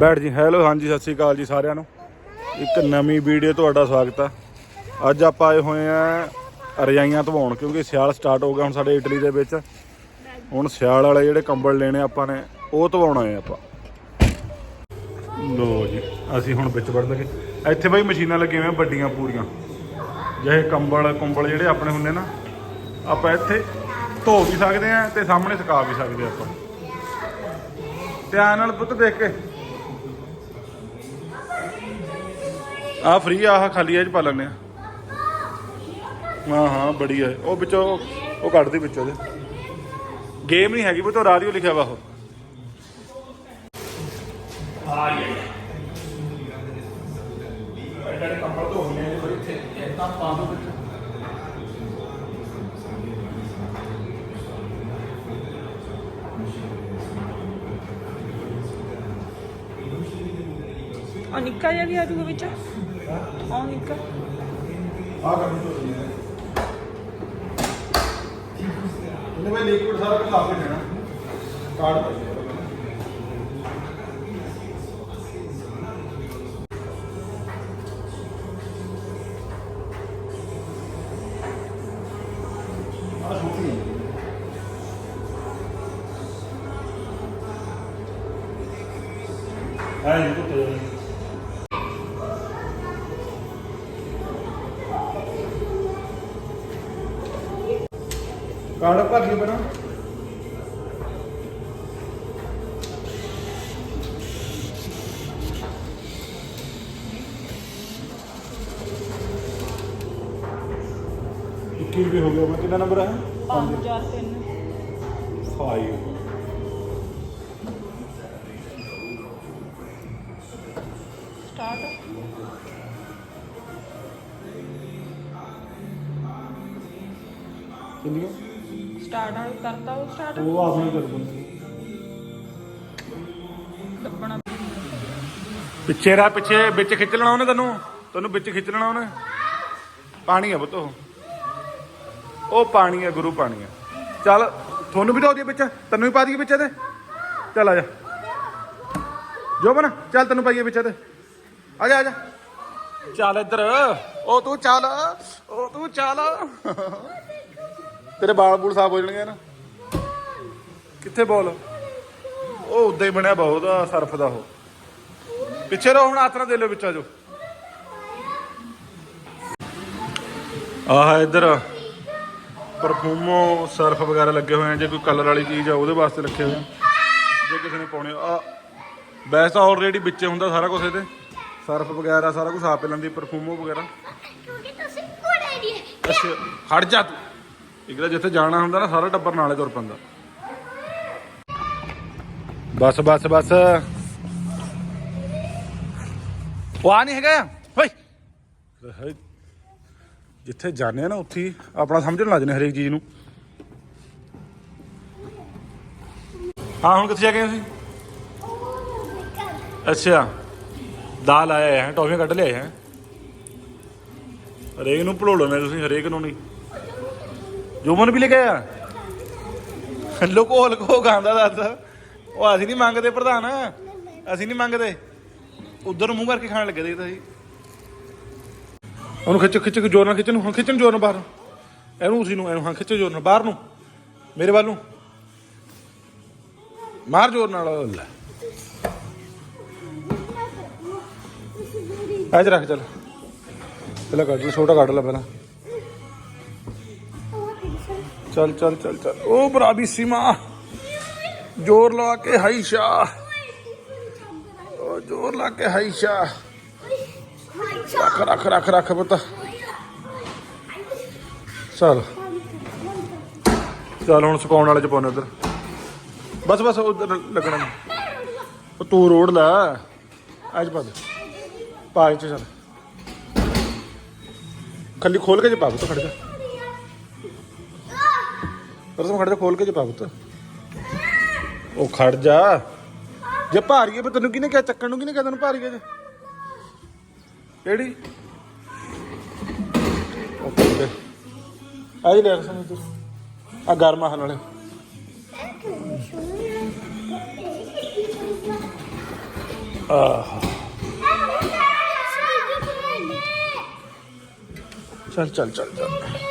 ਬੈਠ ਜੀ ਹੈਲੋ ਹਾਂਜੀ, ਸਤਿ ਸ਼੍ਰੀ ਅਕਾਲ ਜੀ ਸਾਰਿਆਂ ਨੂੰ। ਇੱਕ ਨਵੀਂ ਵੀਡੀਓ ਤੁਹਾਡਾ ਸਵਾਗਤ ਆ। ਅੱਜ ਆਪਾਂ ਆਏ ਹੋਏ ਆ ਰਜਾਈਆਂ ਧਵਾਉਣ, ਕਿਉਂਕਿ ਸਿਆਲ ਸਟਾਰਟ ਹੋ ਗਿਆ ਹੁਣ ਸਾਡੇ ਇਟਲੀ ਦੇ ਵਿੱਚ। ਹੁਣ ਸਿਆਲ ਵਾਲੇ ਜਿਹੜੇ ਕੰਬਲ ਲੈਣੇ ਆਪਾਂ ਨੇ, ਉਹ ਧਵਾਉਣ ਆਏ ਆਪਾਂ। ਲੋ ਜੀ, ਅਸੀਂ ਹੁਣ ਵਿੱਚ ਵੜ ਲਗੇ। ਇੱਥੇ ਬਾਈ ਮਸ਼ੀਨਾਂ ਲੱਗੀਆਂ ਹੋਈਆਂ ਵੱਡੀਆਂ ਪੂਰੀਆਂ। ਜਿਹੇ ਕੰਬਲ ਕੰਬਲ ਜਿਹੜੇ ਆਪਣੇ ਹੁੰਦੇ ਨਾ, ਆਪਾਂ ਇੱਥੇ ਧੋ ਵੀ ਸਕਦੇ ਆ ਤੇ ਸਾਹਮਣੇ ਸੁਕਾ ਵੀ ਸਕਦੇ ਆ ਆਪਾਂ। ਧਿਆਨ ਨਾਲ ਪੁੱਤ ਦੇਖ ਕੇ। ਆ ਫ੍ਰੀ ਆਹ ਖਾਲੀ ਆ ਚ ਪਾ ਲੈਣੇ ਆ। ਹਾਂ ਹਾਂ, ਬੜੀ ਆ। ਉਹ ਵਿੱਚੋਂ, ਉਹ ਕੱਢਦੀ ਵਿੱਚੋਂ ਦੇ। ਗੇਮ ਨਹੀਂ ਹੈਗੀ ਪੁੱਤ ਰਾਡੀਓ ਲਿਖਿਆ ਵਾ ਉਹ। ਆ ਗਿਆ ਇਹਦਾ ਕੰਬਲ ਤੋਂ ਇੱਥੇ, ਇਦਾਂ ਪਾ ਦੋ ਵਿੱਚ। ਆ ਨਿੱਕਾ ਜਿਹਾ ਵੀ ਆ ਜੂਗਾ ਵਿੱਚ। ਆ ਨਿੱਕਾ। ਆ ਕੰਮ ਤੋਂ ਇਹਨੇ ਮੈਂ ਲਿਕਵਿਡ ਸਾਰਾ ਕੁਝ ਆਪੇ ਦੇਣਾ। ਕਾਰਡ ਪਾ ਦਿਓ। ਆਹ ਛੋਟੀ ਹੈ। ਹਾਂ ਕਾਰਡ ਭਰ ਲਈ ਬਣਾ ਇੱਕੀ ਰੁਪਏ ਹੋ ਗਿਆ ਮੈਂ ਕਿੰਨਾ ਨੰਬਰ ਹੈ 5003 5 ਸਟਾਰਟ ਕਿੰਨੀਆਂ? ਸਟਾਰਟ ਆ ਕਰਤਾ ਉਹ ਸਟਾਰਟ? ਉਹ ਆਪਣੇ ਕਰ ਦੱਬਣਾ ਪਿੱਛੇ ਰਾ ਪਿੱਛੇ ਵਿੱਚ ਖਿੱਚ ਲੈਣਾ ਉਹਨੇ ਤੈਨੂੰ। ਤੈਨੂੰ ਵਿੱਚ ਖਿੱਚ ਲੈਣਾ ਉਹਨੇ। ਪਾਣੀ ਆ ਬਤੋ ਉਹ। ਪਾਣੀ ਆ ਗੁਰੂ ਪਾਣੀ ਆ। ਚੱਲ ਤੁਹਾਨੂੰ ਵੀ ਤਾਂ ਉਹਦੇ ਵਿੱਚ ਤੈਨੂੰ ਵੀ ਪਾ ਦਈਏ ਵਿੱਚ ਇਹਦੇ। ਚੱਲ ਆ ਜਾ। ਜੋਬਨ ਚੱਲ ਤੈਨੂੰ ਪਾਈਏ ਵਿੱਚ ਇਹਦੇ। ਆ ਜਾ ਆ ਜਾ। ਚੱਲ ਇੱਧਰ। ਉਹ ਤੂੰ ਚੱਲ ਉਹ ਤੂੰ ਚੱਲ। ਤੇਰੇ ਬਾਲ ਬੂਲ ਸਾਫ਼ ਹੋ ਜਾਣਗੇ ਨਾ। ਕਿੱਥੇ ਬੋਲ? ਉਹ ਉਦਾਂ ਹੀ ਬਣਿਆ ਬਹੁਤ ਆ ਸਰਫ ਦਾ ਉਹ। ਪਿੱਛੇ ਰਹੋ ਹੁਣ ਹੱਥ ਨਾਲ ਦੇ ਲਓ ਵਿੱਚ ਆ ਜੋ ਆਹ ਇੱਧਰ ਪਰਫਿਊਮੋ ਸਰਫ ਵਗੈਰਾ ਲੱਗੇ ਹੋਏ ਆ ਜੇ ਕੋਈ ਕਲਰ ਵਾਲੀ ਚੀਜ਼ ਆ ਉਹਦੇ ਵਾਸਤੇ ਰੱਖੇ ਹੋਏ ਆ। ਜੇ ਕਿਸੇ ਨੇ ਪਾਉਣੇ ਆ ਵੈਸੇ ਤਾਂ ਆਲਰੇਡੀ ਵਿੱਚੇ ਹੁੰਦਾ ਸਾਰਾ ਕੁਝ ਇਹਦੇ। ਸਰਫ ਵਗੈਰਾ ਸਾਰਾ ਕੁਝ ਆਪੇ ਲੈਂਦੀ ਪਰਫਿਊਮੋ ਵਗੈਰਾ। ਕਿਉਂਕਿ ਤੁਸੀਂ ਕੋੜੇ ਦੀ ਅੱਛਾ ਖੜ ਜਾ ਤੂੰ। ਇੱਕ ਤਾਂ ਜਿੱਥੇ ਜਾਣਾ ਹੁੰਦਾ ਨਾ ਸਾਰਾ ਟੱਬਰ ਨਾਲੇ ਤੁਰ ਪੈਂਦਾ। ਬਸ ਬਸ ਬਸ। ਉਹ ਆ ਨਹੀਂ ਹੈਗਾ। ਓਏ ਜਿੱਥੇ ਜਾਂਦੇ ਆ ਨਾ ਉੱਥੇ ਹੀ ਆਪਣਾ ਸਮਝਣ ਲੱਗ ਜਨੇ ਹਰੇਕ ਚੀਜ਼ ਨੂੰ। ਹਾਂ ਹੁਣ ਕਿੱਥੇ ਜਾ ਕੇ ਅਸੀਂ ਅੱਛਾ। ਦਾਲ ਆਇਆ ਹੈ ਟੌਫੀਆਂ ਕੱਢ ਲਿਆਏ ਹੈ। ਹਰੇਕ ਨੂੰ ਭਲੋਲੋ ਨੇ ਤੁਸੀਂ ਹਰੇਕ ਨੂੰ ਨਹੀਂ। ਜੁਮਨ ਵੀ ਲੈ ਕੇ ਆਇਆ? ਲੁਕੋ ਲੁਕੋ ਗਾਂਦਾ ਦੱਸ। ਉਹ ਅਸੀਂ ਨਹੀਂ ਮੰਗਦੇ ਪ੍ਰਧਾਨ। ਅਸੀਂ ਨਹੀਂ ਮੰਗਦੇ। ਉਧਰ ਮੂੰਹ ਕਰਕੇ ਖਾਣ ਲੱਗੇ ਦੇ ਤੁਸੀਂ ਉਹਨੂੰ ਖਿੱਚ ਖਿੱਚ ਕੇ ਜ਼ੋਰ ਨਾਲ ਖਿੱਚਣ ਹੁਣ ਖਿੱਚਣ ਜ਼ੋਰ ਨਾਲ ਬਾਹਰ। ਨੂੰ। ਇਹਨੂੰ ਉਸੀ ਨੂੰ ਇਹਨੂੰ ਹਾਂ ਖਿੱਚੋ ਜ਼ੋਰ ਨਾਲ। ਬਾਹਰ ਨੂੰ। ਮੇਰੇ ਵੱਲ ਨੂੰ। ਮਾਰ ਜ਼ੋਰ ਨਾਲ। ਲੈ। ਅੱਜ ਰੱਖ ਚੱਲ। ਪਹਿਲਾਂ ਕੱਢ ਲੈ, ਛੋਟਾ ਕੱਢ ਲੈ ਪਹਿਲਾਂ। ਚੱਲ ਚੱਲ ਚੱਲ ਚੱਲ। ਉਹ ਬਰਾਬੀਸੀਮਾ ਜ਼ੋਰ ਲਾ ਕੇ ਹਾਈਸ਼ਾ ਉਹ ਜ਼ੋਰ ਲਾ ਕੇ ਹਾਈਸ਼ਾ ਰੱਖ ਰੱਖ ਰੱਖ ਰੱਖ ਪੁੱਤ। ਚੱਲ। ਚੱਲ, ਹੁਣ ਸੁਕਾਉਣ ਵਾਲੇ ਚ ਪਾਉਣੇ ਉਧਰ। ਬਸ ਬਸ, ਉਧਰ ਲੱਗਣਾ। ਉਹ ਤੂੰ ਰੋੜ ਲੈ। ਅੱਜ ਪਾ ਦੇ। ਪਾ ਚ ਚੱਲ। ਖੱਲੀ ਖੋਲ ਕੇ ਜੇ ਪਾ ਪੁੱਤ, ਖੜ ਜਾ। ਰਸਮ ਖੜ ਜਾ ਖੋਲ ਕੇ ਜੇ ਪਾ ਪੁੱਤ। ਉਹ ਖੜ ਜਾ। ਜੇ ਭਾਰੀ ਹੈ ਪਰ ਤੈਨੂੰ ਕਿਹਨੇ ਕਿਹਾ? ਚੱਕਣ ਨੂੰ ਕਿਹਨੇ ਕਿਹਾ ਤੈਨੂੰ ਭਾਰੀ ਹੈ ਜੇ? ਕਿਹੜੀ? ਓਕੇ ਆ ਜੀ ਲੈ ਰਸਮ ਇੱਧਰ। ਆ ਗਰਮਾ ਹਨ ਵਾਲੇ ਆਹ। ਚੱਲ ਚੱਲ ਚੱਲ ਚੱਲ।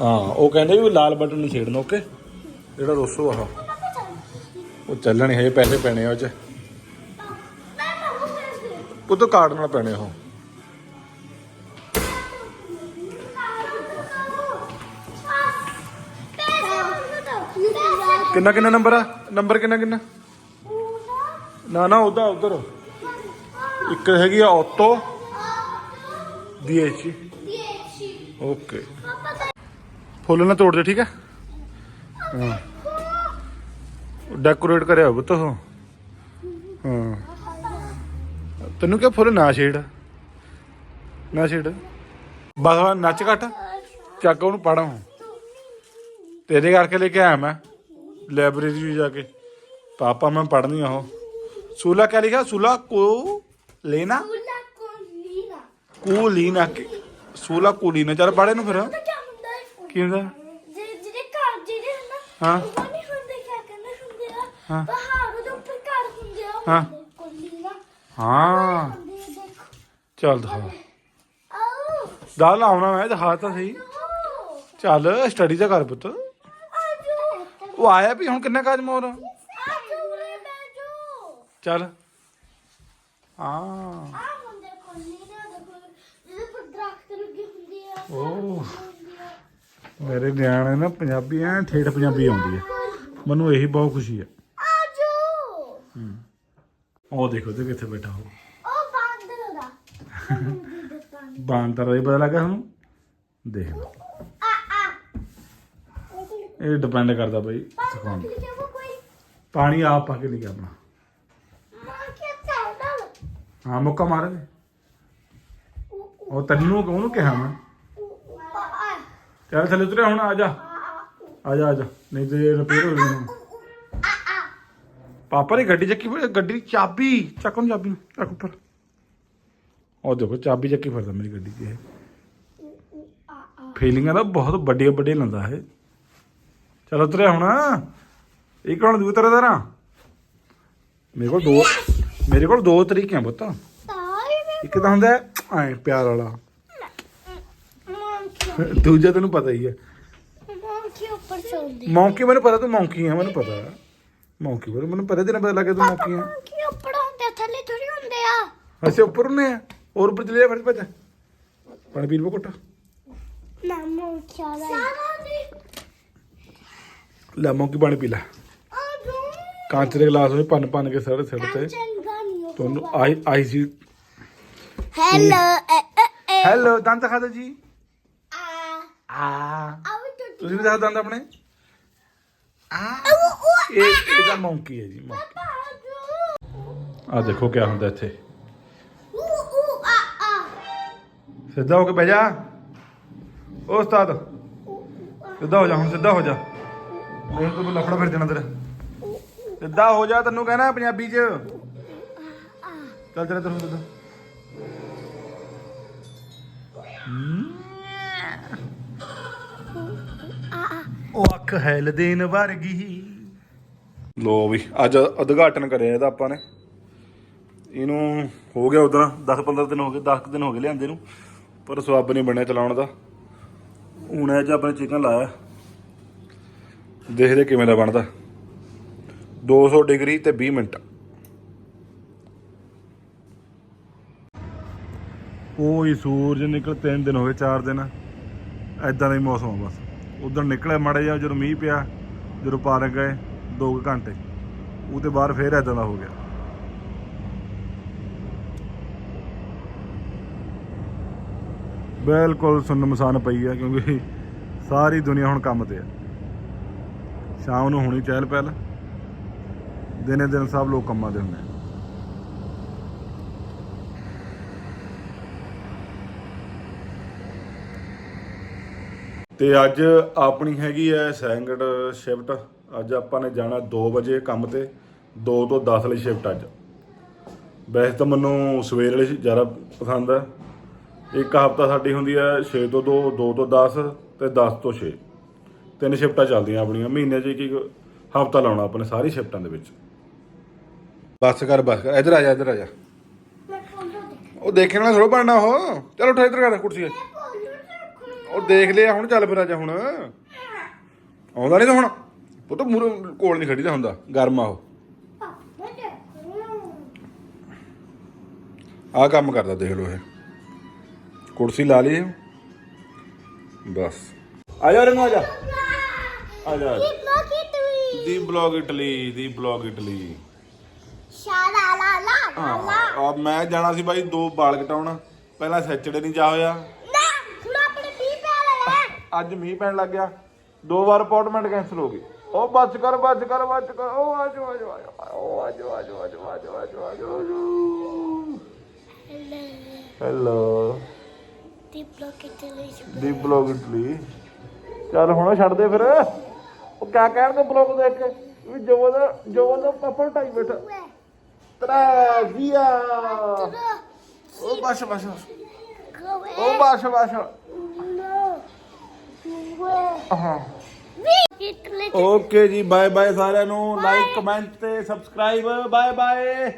ਹਾਂ ਉਹ ਕਹਿੰਦੇ ਵੀ ਲਾਲ ਬਟਨ ਨਹੀਂ ਛੇੜਨਾ ਓਕੇ ਜਿਹੜਾ ਰੋਸੋ ਆ। ਉਹ ਚੱਲਣ ਹੈ ਪੈਸੇ ਪੈਣੇ ਆ ਉਹ ਚ। ਉਹ ਤੋਂ ਕਾਰਡ ਨਾਲ ਪੈਣੇ ਉਹ। ਕਿੰਨਾ ਕਿੰਨਾ ਨੰਬਰ ਆ? ਨੰਬਰ ਕਿੰਨਾ ਕਿੰਨਾ? ਨਾ ਨਾ ਉਹਦਾ ਉਧਰ। ਇੱਕ ਹੈਗੀ ਆ ਆਟੋ ਦੀ ਐਚ ਓਕੇ ਫੁੱਲ ਨਾ ਤੋੜ ਦੇ ਠੀਕ ਹੈ? ਹਾਂ। ਡੈਕੋਰੇਟ ਕਰਿਆ ਉਹ। ਹਾਂ। ਤੈਨੂੰ ਕਿਹਾ ਫੁੱਲ ਨਾ ਛੇੜ। ਨਾ ਛੇੜ। ਬਸ ਨੱਚ ਘਟ। ਚੱਕ ਉਹਨੂੰ ਪੜਾਂ ਤੇਰੇ ਕਰਕੇ ਲੈ ਕੇ ਆਇਆ ਮੈਂ। ਲਾਇਬ੍ਰੇਰੀ ਵਿੱਚ ਜਾ ਕੇ। ਪਾਪਾ ਮੈਂ ਪੜ੍ਹਨੀ ਆ ਉਹ। ਸੂਲਾ ਕਿਆ ਲਿਖਿਆ? ਸੂਲਾ ਕੋ ਲੈਣਾ ਕੂ ਲੀਨਾ। ਸੂਲਾ ਕੂ ਲੀਨਾ। ਚੱਲ ਪੜ੍ਹ ਇਹਨੂੰ ਫਿਰ। ਕੀ ਹੁੰਦਾ? ਜਿਹੜੇ ਘਰ ਜਿਹੜੇ ਹਨ ਨਾ ਹਾਂ। ਉਹ ਨਹੀਂ ਹੁੰਦੇ ਕਿਆ ਕਹਿੰਦੇ ਹੁੰਦੇ ਆ? ਹਾਂ। ਪਹਾੜ ਦੇ ਉੱਪਰ ਘਰ ਹੁੰਦੇ ਆ ਉਹ ਹਾਂ। ਕੋਲੀ ਨਾ ਹਾਂ। ਹੁੰਦੇ ਆ, ਦੇਖੋ। ਚੱਲ ਦਿਖਾ। ਆਓ। ਦਾਲ ਆਉਣਾ ਮੈਂ ਦਿਖਾ ਤਾਂ ਸਹੀ। ਆਓ ਚੱਲ ਸਟੱਡੀ ਤਾਂ ਕਰ ਪੁੱਤ। ਆਜੋ। ਉਹ ਆਇਆ ਵੀ ਹੁਣ ਕਿੰਨਾ ਕਾਜ ਮੋਰ ਆਜੋ ਬੈਜੋ ਚੱਲ। ਹਾਂ। ਆ ਹੁੰਦੇ ਕੋਲੀ ਨਾ ਦੇਖੋ। ਜਿਹਦੇ ਪਰ ਦਰਖਤ ਲੱਗੇ ਹੁੰਦੇ ਆ ਆ ਮੇਰੇ ਨਿਆਣੇ ਨਾ ਪੰਜਾਬੀ ਐ ਠੇਠ ਪੰਜਾਬੀ ਆਉਂਦੀ ਹੈ ਮੈਨੂੰ ਇਹੀ ਬਹੁਤ ਖੁਸ਼ੀ ਹੈ ਆਜੋ। ਉਹ ਦੇਖੋ ਤੇ ਕਿੱਥੇ ਬੈਠਾ ਹੋ ਉਹ ਬਾਂਦਰ ਦਾ ਬਾਂਦਰ ਦਾ ਹੀ ਪਤਾ ਲੱਗਾ ਤੁਹਾਨੂੰ ਦੇਖ ਲਓ। ਇਹ ਡਿਪੈਂਡ ਕਰਦਾ ਬਈ ਸਿਖਾਉਣ। ਤੇ। ਪਾਣੀ ਆਪ ਪਾ ਕੇ ਆਪਣਾ। ਮਾਂ ਕੀ ਚਾਹਦਾ ਹਾਂ ਮੁੱਕਾ ਮਾਰ। ਦੇ ਉਹ ਤੈਨੂੰ ਉਹਨੂੰ ਕਿਹਾ ਮੈਂ? ਚੱਲ ਥੱਲੇ ਉਤਰਿਆ ਹੁਣ ਆ ਜਾ। ਆ ਜਾ ਆ ਜਾ। ਨਹੀਂ ਤੇ ਰਿਪੇਅਰ ਹੋ ਜਾਣੀ। ਪਾਪਾ ਨੇ ਗੱਡੀ ਚੱਕੀ ਗੱਡੀ ਦੀ ਚਾਬੀ। ਚੱਕ ਚਾਬੀ ਨੂੰ, ਚੱਕ ਉੱਪਰ। ਉਹ ਦੇਖੋ ਚਾਬੀ ਚੱਕੀ ਫਿਰਦਾ ਮੇਰੀ ਗੱਡੀ ਦੀ ਇਹ ਫੀਲਿੰਗਾਂ ਦਾ ਬਹੁਤ ਵੱਡੀਆਂ ਵੱਡੀਆਂ ਲੰਦਾ ਇਹ। ਚਲ ਉਤਰਿਆ ਹੁਣ। ਇਹ ਕੌਣ ਦੂ ਤੇਰਾ ਤੇਰਾ ਮੇਰੇ ਕੋਲ ਦੋ ਮੇਰੇ ਕੋਲ ਦੋ ਤਰੀਕੇ ਆ ਨੇ ਇੱਕ ਤਾਂ ਹੁੰਦਾ ਐ ਪਿਆਰ ਵਾਲਾ। ਦੂਜਾ ਤੈਨੂੰ ਪਤਾ ਹੀ ਹੈ ਮੰਕੀ ਉੱਪਰ ਚੌਂਦੀ ਮੌਂਕੀ ਮੈਨੂੰ ਪਤਾ ਤੂੰ ਮੌਂਕੀ ਆ ਮੈਨੂੰ ਪਤਾ। ਮੌਂਕੀ ਪਰ ਮੈਨੂੰ ਪਤਾ ਤੈਨੂੰ ਪਤਾ ਲੱਗਾ ਤੂੰ ਮੌਂਕੀ ਆ। ਮੰਕੀ ਉੱਪਰ ਹੁੰਦੇ ਥੱਲੇ ਥੋੜੀ ਹੁੰਦੇ ਆ। ਅਸੀਂ ਉੱਪਰ ਹੁੰਨੇ ਆ। ਹੋਰ ਉੱਪਰ ਚਲੇ ਜਾ ਫਿਰ ਭੱਜ। ਪਾਣੀ ਪੀਣ ਬੋ ਘੁੱਟ। ਨਾ ਮੰਕੀ ਆ ਸਾਰਾ ਦੀ। ਲੈ ਮੌਂਕੀ ਪਾਣੀ ਪੀ ਲੈ। ਕਾਂਚ ਦੇ। ਗਲਾਸ ਵਿੱਚ ਪੰਨ ਪੰਨ ਕੇ ਸੜ ਸੜ ਤੇ। ਤੁਹਾਨੂੰ ਆਈ ਆਈ ਸੀ। ਹੈਲੋ ਹੈਲੋ ਦੰਦ ਖਾ ਦੋ ਜੀ। ਆ। ਆ ਵੀ ਟੁੱਟ ਤੁਸੀਂ ਵੀ ਦੱਸ ਦੰਦ ਆਪਣੇ? ਆ। ਇਹ ਇਹਦਾ ਮੌਂਕੀ ਹੈ ਜੀ ਮੌਂਕੀ ਆ ਜੋ ਆ ਦੇਖੋ ਕੀ ਹੁੰਦਾ ਇੱਥੇ। ਊ ਊ ਆ ਆ ਸਿੱਧਾ ਹੋ ਕੇ ਬਹਿ ਜਾ। ਓ ਉਸਤਾਦ, ਸਿੱਧਾ ਹੋ ਜਾ, ਹੁਣ ਸਿੱਧਾ ਹੋ ਜਾ। ਨਹੀਂ ਤੂੰ ਲਫੜਾ ਫਿਰ ਜਾਣਾ ਤੇਰਾ। ਸਿੱਧਾ ਹੋ ਜਾ, ਤੈਨੂੰ ਕਹਿਣਾ ਪੰਜਾਬੀ ਚ। ਚੱਲ ਤੇਰਾ ਤੈਨੂੰ ਸਿੱਧਾ। ਉਹ ਅੱਖ ਹੈ ਲਦੇਨ ਵਰਗੀ। ਲੋ ਵੀ, ਅੱਜ ਉਦਘਾਟਨ ਕਰਿਆ ਇਹਦਾ ਆਪਾਂ ਨੇ। ਇਹਨੂੰ ਹੋ ਗਿਆ ਉਦੋਂ 10 15 ਦਿਨ ਹੋ ਗਏ 10 ਦਿਨ ਹੋ ਗਏ ਲਿਆਂਦੇ ਨੂੰ, ਪਰ ਸਵਾਬ ਨਹੀਂ ਬਣਿਆ ਚਲਾਉਣ ਦਾ। ਹੁਣ ਅੱਜ ਆਪਣੇ ਚਿਕਨ ਲਾਇਆ। ਦੇਖਦੇ ਕਿਵੇਂ ਦਾ ਬਣਦਾ। 200 ਡਿਗਰੀ ਤੇ 20 ਮਿੰਟ। ਉਹ ਹੀ ਸੂਰਜ ਨਿਕਲ ਤਿੰਨ ਦਿਨ ਹੋ ਗਏ 4 ਦਿਨ। ਐਦਾਂ ਦਾ ਹੀ ਮੌਸਮ ਆ ਬਸ। ਉਧਰ ਨਿਕਲਿਆ ਮਾੜਾ ਜਿਹਾ, ਜਦੋਂ ਮੀਂਹ ਪਿਆ, ਜਦੋਂ ਪਾਰਕ ਗਏ 2 ਘੰਟੇ। ਉਹਦੇ ਬਾਅਦ ਫੇਰ ਐਦਾਂ ਦਾ ਹੋ ਗਿਆ। ਬਿਲਕੁਲ ਸੁੰਨਮਸਾਨ ਪਈ ਆ, ਕਿਉਂਕਿ ਸਾਰੀ ਦੁਨੀਆ ਹੁਣ ਕੰਮ ਤੇ ਆ। ਸ਼ਾਮ ਨੂੰ ਹੋਣੀ ਚਹਿਲ ਪਹਿਲ ਦਿਨੇ ਦਿਨ ਸਭ ਲੋਕ ਕੰਮਾਂ ਦੇ ਹੁੰਦੇ ਆ। ਤੇ ਅੱਜ ਆਪਣੀ ਹੈਗੀ ਐ ਸੈਕੰਡ ਸ਼ਿਫਟ ਅੱਜ ਆਪਾਂ ਨੇ ਜਾਣਾ 2 ਵਜੇ ਕੰਮ ਤੇ 2 ਤੋਂ 10 ਲਈ ਸ਼ਿਫਟ ਅੱਜ। ਵੈਸੇ ਤਾਂ ਮੈਨੂੰ ਸਵੇਰ ਵਾਲੀ ਜ਼ਿਆਦਾ ਪਸੰਦ ਹੈ ਇੱਕ ਹਫਤਾ ਸਾਡੀ ਹੁੰਦੀ ਹੈ 6 ਤੋਂ 2 2 ਤੋਂ 10 ਤੇ 10 ਤੋਂ 6 ਤਿੰਨ ਸ਼ਿਫਟਾਂ ਚੱਲਦੀਆਂ ਆਪਣੀਆਂ ਮਹੀਨੇ 'ਚ ਇੱਕ ਇੱਕ ਹਫਤਾ ਲਾਉਣਾ ਆਪਣੇ ਸਾਰੀ ਸ਼ਿਫਟਾਂ ਦੇ ਵਿੱਚ। ਬੱਸ ਕਰ ਬੱਸ ਕਰ ਇੱਧਰ ਆ ਜਾ ਇੱਧਰ ਆ ਜਾ। ਉਹ ਦੇਖਣ ਨਾਲ ਥੋੜਾ ਬਣਨਾ ਉਹ। ਚਲੋ ਉੱਠ ਇੱਧਰ ਕਰ ਕੁਰਸੀ ਤੇ। ਉਹ ਦੇਖ ਲਿਆ ਹੁਣ ਚੱਲ ਫਿਰ ਆ ਜਾ ਹੁਣ। ਆਉਂਦਾ ਨਹੀਂ ਤਾਂ ਹੁਣ। ਉਹ ਤਾਂ ਮੂਰੇ ਕੋਲ ਨਹੀਂ ਖੜੀਦਾ ਹੁੰਦਾ ਗਰਮ ਆ ਉਹ। ਆ ਕੰਮ ਕਰਦਾ ਦੇਖ ਲਓ ਇਹ। ਕੁਰਸੀ ਲਾ ਲਈ ਬਸ। ਆ ਜਾ ਰੰਗ ਆ ਜਾ। ਆ ਜਾ। ਦੀ ਬਲੌਗ ਇਟਲੀ ਦੀ ਬਲੌਗ ਇਟਲੀ। ਸ਼ਾਲਾ ਲਾ ਲਾ ਲਾ ਲਾ। ਆ ਮੈਂ ਜਾਣਾ ਸੀ ਬਾਈ ਦੋ ਵਾਲ ਕਟਾਉਣ। ਪਹਿਲਾਂ ਸੈਚਰਡੇ ਨਹੀਂ ਜਾ ਹੋਇਆ ਨਾ ਹੁਣ ਆਪਣੇ ਪੀ ਪੈ ਲੈ ਅੱਜ ਮੀਂਹ ਪੈਣ ਲੱਗ ਗਿਆ। ਦੋ ਵਾਰ ਅਪਾਰਟਮੈਂਟ ਕੈਨਸਲ ਹੋ ਗਈ। ਉਹ ਬੱਚ ਕਰ ਬੱਚ ਕਰ ਬੱਚ ਕਰ। ਉਹ ਆਜੋ ਆਜੋ ਆਜੋ ਉਹ ਆਜੋ ਆਜੋ ਆਜੋ ਆਜੋ ਆਜੋ ਆਜੋ ਹੈਲੋ ਦੀ ਲੋਕੀ ਤੂੰ ਦੀ ਬਲੌਗ ਇਟਲੀ ਚੱਲ ਹੁਣ ਛੱਡ ਦੇ ਫਿਰ। ਉਹ ਕਿਆ ਕਹਿਣ ਦੇ ਬਲੌਗ ਦੇਖ ਕੇ? ਵੀ ਜੋ ਦਾ ਜੋ ਦਾ ਪਾਪਾ ਟਾਈ ਬੈਠਾ। ਤਰਾ ਵੀਆ। ਉਹ ਬਸ ਬਸ। ਉਹ ਬਸ ਬਸ। ਹਾਂ ਓਕੇ ਜੀ ਬਾਏ ਬਾਏ ਸਾਰਿਆਂ ਨੂੰ। ਲਾਈਕ ਕਮੈਂਟ ਤੇ ਸਬਸਕ੍ਰਾਈਬ ਬਾਏ ਬਾਏ